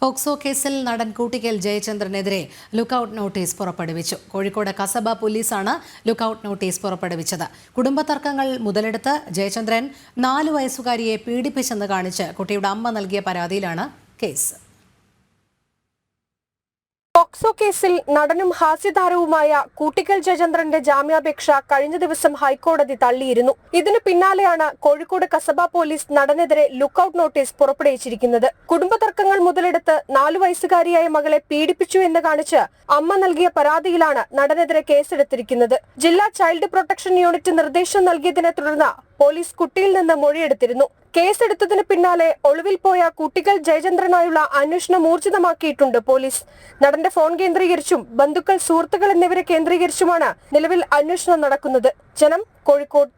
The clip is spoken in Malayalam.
പോക്സോ കേസിൽ നടൻ കൂട്ടിക്കൽ ജയചന്ദ്രനെതിരെ ലുക്കൌട്ട് നോട്ടീസ് പുറപ്പെടുവിച്ചു. കോഴിക്കോട് കസബ പോലീസാണ് ലുക്കൌട്ട് നോട്ടീസ് പുറപ്പെടുവിച്ചത്. കുടുംബ തർക്കങ്ങൾ മുതലെടുത്ത് ജയചന്ദ്രൻ നാലു വയസ്സുകാരിയെ പീഡിപ്പിച്ചെന്ന് കാണിച്ച് കുട്ടിയുടെ അമ്മ നൽകിയ പരാതിയിലാണ് കേസ്. പോക്സോ കേസിൽ നടനും ഹാസ്യതാരവുമായ കൂട്ടിക്കൽ ജയചന്ദ്രന്റെ ജാമ്യാപേക്ഷ കഴിഞ്ഞ ദിവസം ഹൈക്കോടതി തള്ളിയിരുന്നു. ഇതിനു പിന്നാലെയാണ് കോഴിക്കോട് കസബ പോലീസ് നടനെതിരെ ലുക്കൌട്ട് നോട്ടീസ് പുറപ്പെടുവിച്ചിരിക്കുന്നത്. കുടുംബ തർക്കങ്ങൾ മുതലെടുത്ത് നാലു വയസ്സുകാരിയായ മകളെ പീഡിപ്പിച്ചു എന്ന് കാണിച്ച് അമ്മ നൽകിയ പരാതിയിലാണ് നടനെതിരെ കേസെടുത്തിരിക്കുന്നത്. ജില്ലാ ചൈൽഡ് പ്രൊട്ടക്ഷൻ യൂണിറ്റ് നിർദ്ദേശം നൽകിയതിനെ തുടർന്ന് പോലീസ് കുട്ടിയിൽ നിന്ന് മൊഴിയെടുത്തിരുന്നു. കേസെടുത്തതിന് പിന്നാലെ ഒളിവിൽ പോയ കുട്ടികൾ ജയചന്ദ്രനായുള്ള അന്വേഷണം ഊർജിതമാക്കിയിട്ടുണ്ട് പോലീസ്. നടന്റെ ഫോൺ കേന്ദ്രീകരിച്ചും ബന്ധുക്കൾ സുഹൃത്തുക്കൾ എന്നിവരെ കേന്ദ്രീകരിച്ചുമാണ് നിലവിൽ അന്വേഷണം നടക്കുന്നത്. ജനം കോഴിക്കോട്